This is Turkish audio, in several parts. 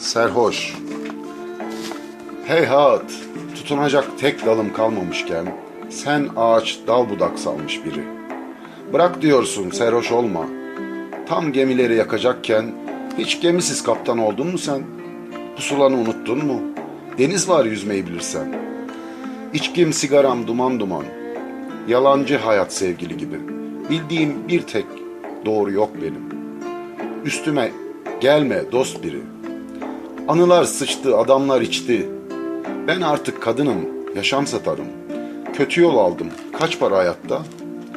Serhoş. Heyhat, tutunacak tek dalım kalmamışken sen ağaç dal budak salmış biri. Bırak diyorsun serhoş olma. Tam gemileri yakacakken hiç gemisiz kaptan oldun mu sen? Pusulanı unuttun mu? Deniz var yüzmeyi bilirsen. İçkim sigaram duman duman. Yalancı hayat sevgili gibi. Bildiğim bir tek doğru yok benim. Üstüme gelme dost biri. Anılar sıçtı, adamlar içti. Ben artık kadınım, yaşam satarım. Kötü yol aldım, kaç para hayatta?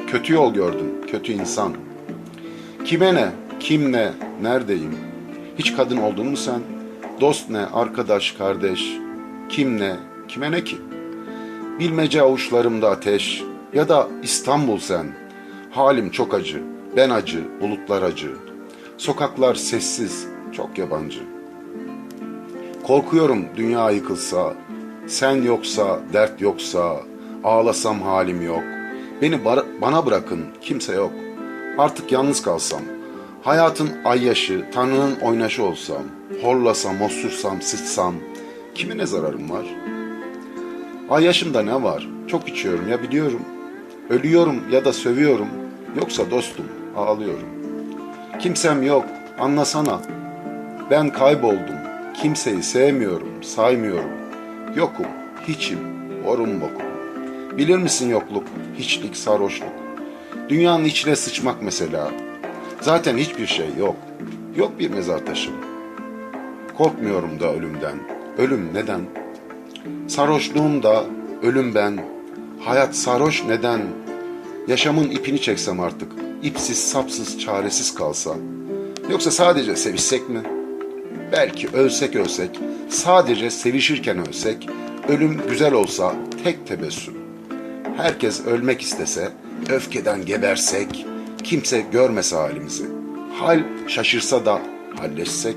Kötü yol gördüm, kötü insan. Kime ne, kim ne, neredeyim? Hiç kadın oldun mu sen? Dost ne, arkadaş, kardeş? Kim ne, kime ne ki? Bilmece avuçlarımda ateş ya da İstanbul sen. Halim çok acı, ben acı, bulutlar acı. Sokaklar sessiz, çok yabancı. Korkuyorum dünya yıkılsa, sen yoksa, dert yoksa, ağlasam halim yok. Beni bana bırakın, kimse yok. Artık yalnız kalsam, hayatın ay yaşı, Tanrı'nın oynaşı olsam, horlasam, osursam, sıçsam, kime ne zararım var? Ay yaşımda ne var? Çok içiyorum ya biliyorum. Ölüyorum ya da sövüyorum. Yoksa dostum, ağlıyorum. Kimsem yok, anlasana. Ben kayboldum. Kimseyi sevmiyorum, saymıyorum. Yokum, hiçim, orum bokum. Bilir misin yokluk, hiçlik, sarhoşluk? Dünyanın içine sıçmak mesela. Zaten hiçbir şey yok. Yok bir mezar taşım. Korkmuyorum da ölümden. Ölüm neden? Sarhoşluğum da ölüm ben. Hayat sarhoş neden? Yaşamın ipini çeksem artık. ipsiz, sapsız, çaresiz kalsa. Yoksa sadece sevişsek mi? Belki ölsek ölsek, sadece sevişirken ölsek, ölüm güzel olsa tek tebessüm. Herkes ölmek istese, öfkeden gebersek, kimse görmese halimizi. Hal şaşırsa da halleşsek,